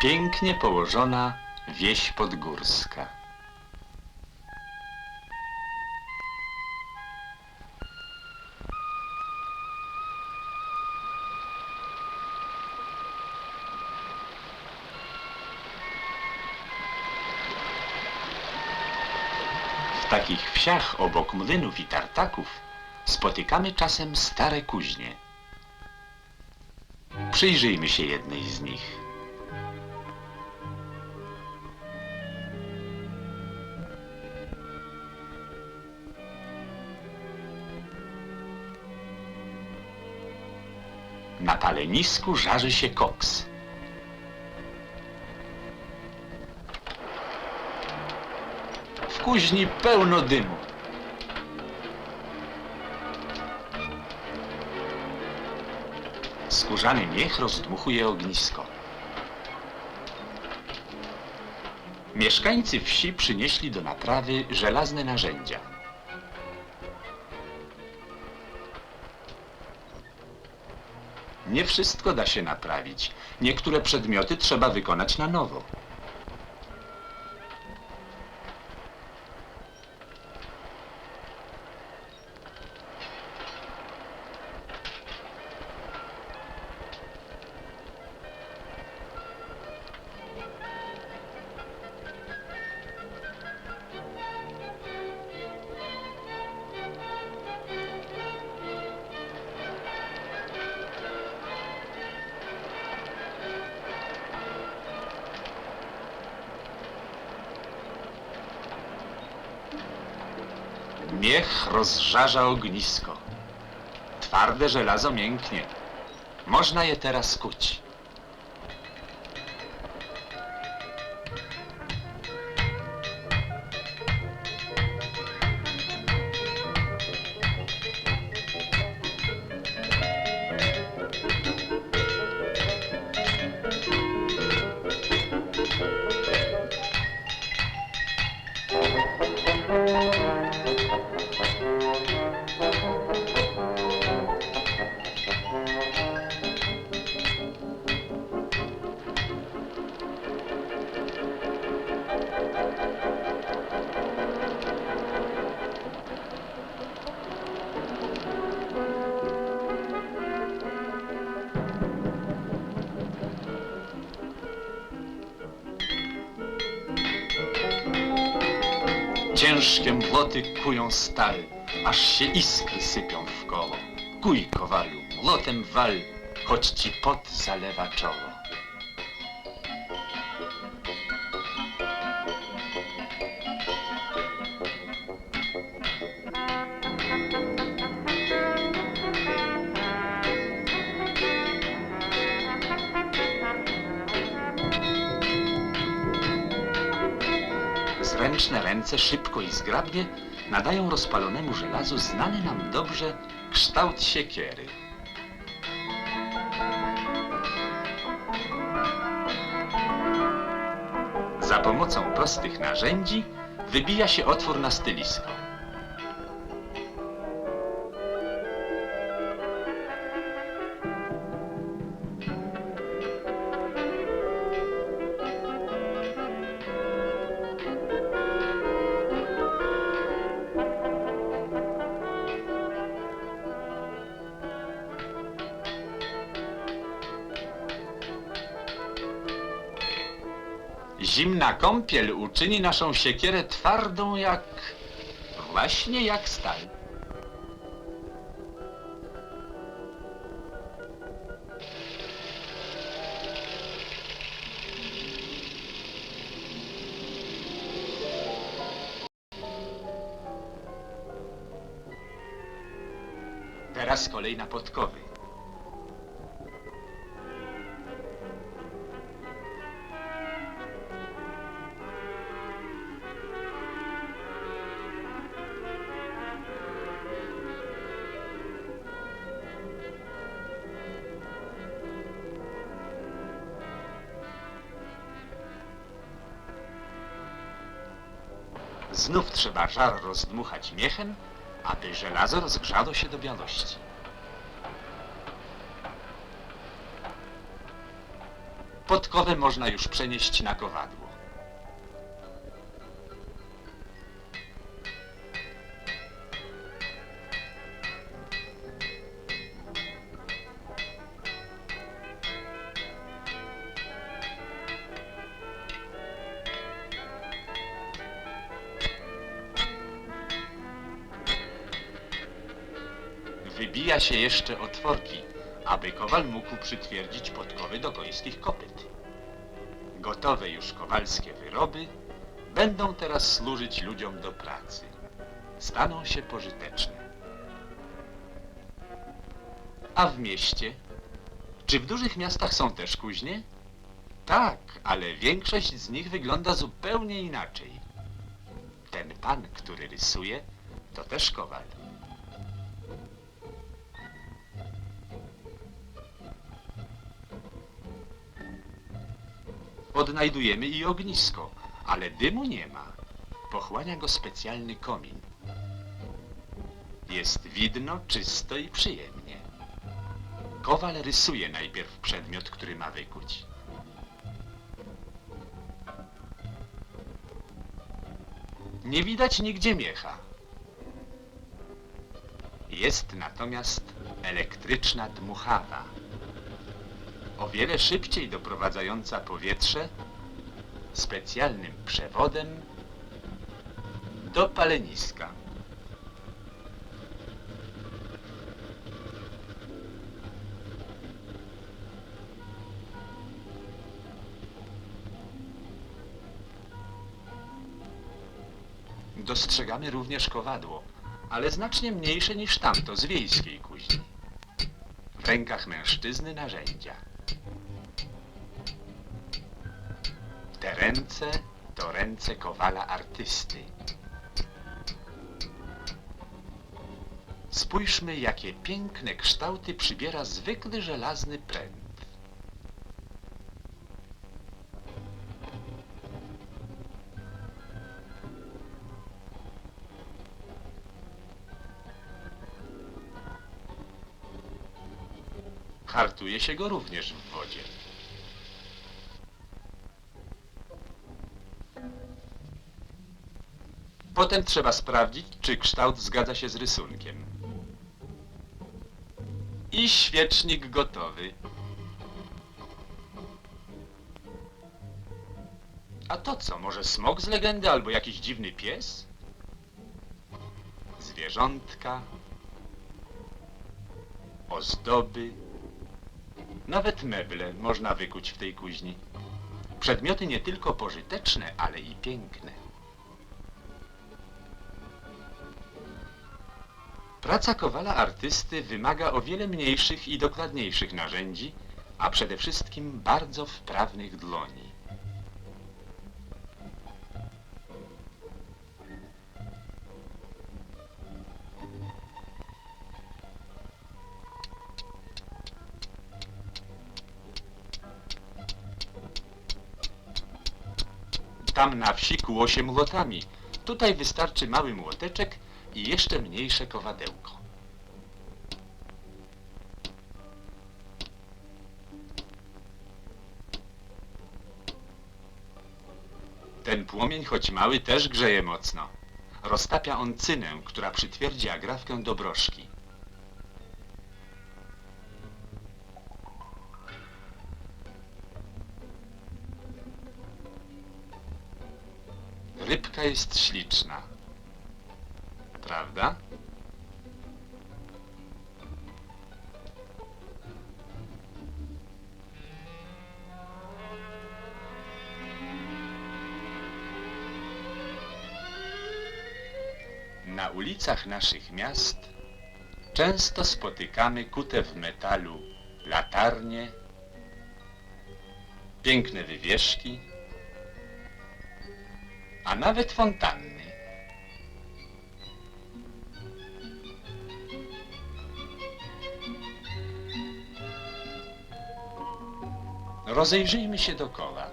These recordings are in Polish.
Pięknie położona wieś podgórska. W takich wsiach obok młynów i tartaków spotykamy czasem stare kuźnie. Przyjrzyjmy się jednej z nich. Na palenisku żarzy się koks. W kuźni pełno dymu. Skórzany miech rozdmuchuje ognisko. Mieszkańcy wsi przynieśli do naprawy żelazne narzędzia. Nie wszystko da się naprawić. Niektóre przedmioty trzeba wykonać na nowo. Miech rozżarza ognisko. Twarde żelazo mięknie. Można je teraz kuć. Ciężkie młoty kują stal, aż się iskry sypią w koło. Kuj, kowalu, młotem wal, choć ci pot zalewa czoło. Zręczne ręce szybko i zgrabnie nadają rozpalonemu żelazu znany nam dobrze kształt siekiery. Za pomocą prostych narzędzi wybija się otwór na stylisko. Zimna kąpiel uczyni naszą siekierę twardą jak... właśnie jak stal. Teraz kolej na podkowy. Znów trzeba żar rozdmuchać miechem, aby żelazo rozgrzało się do białości. Podkowę można już przenieść na kowadło. Wybija się jeszcze otworki, aby kowal mógł przytwierdzić podkowy do końskich kopyt. Gotowe już kowalskie wyroby będą teraz służyć ludziom do pracy. Staną się pożyteczne. A w mieście? Czy w dużych miastach są też kuźnie? Tak, ale większość z nich wygląda zupełnie inaczej. Ten pan, który rysuje, to też kowal. Odnajdujemy i ognisko, ale dymu nie ma. Pochłania go specjalny komin. Jest widno, czysto i przyjemnie. Kowal rysuje najpierw przedmiot, który ma wykuć. Nie widać nigdzie miecha. Jest natomiast elektryczna dmuchawa o wiele szybciej doprowadzająca powietrze specjalnym przewodem do paleniska. Dostrzegamy również kowadło, ale znacznie mniejsze niż tamto z wiejskiej kuźni. W rękach mężczyzny narzędzia. Te ręce to ręce kowala artysty. Spójrzmy, jakie piękne kształty przybiera zwykły żelazny pręt. Hartuje się go również w wodzie. Potem trzeba sprawdzić, czy kształt zgadza się z rysunkiem. I świecznik gotowy. A to co, może smok z legendy albo jakiś dziwny pies? Zwierzątka, ozdoby, nawet meble można wykuć w tej kuźni. Przedmioty nie tylko pożyteczne, ale i piękne. Praca kowala artysty wymaga o wiele mniejszych i dokładniejszych narzędzi, a przede wszystkim bardzo wprawnych dłoni. Tam na wsi kuło się młotami. Tutaj wystarczy mały młoteczek i jeszcze mniejsze kowadełko. Ten płomień, choć mały, też grzeje mocno. Roztapia on cynę, która przytwierdzi agrafkę do broszki. Rybka jest śliczna. Prawda? Na ulicach naszych miast często spotykamy kute w metalu latarnie, piękne wywieszki, a nawet fontanny. Rozejrzyjmy się dokoła.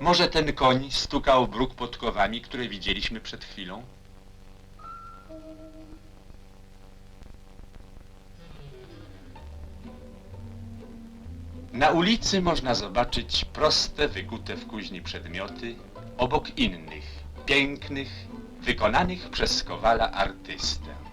Może ten koń stukał bruk podkowami, które widzieliśmy przed chwilą? Na ulicy można zobaczyć proste, wykute w kuźni przedmioty, obok innych, pięknych, wykonanych przez Kowala artystę.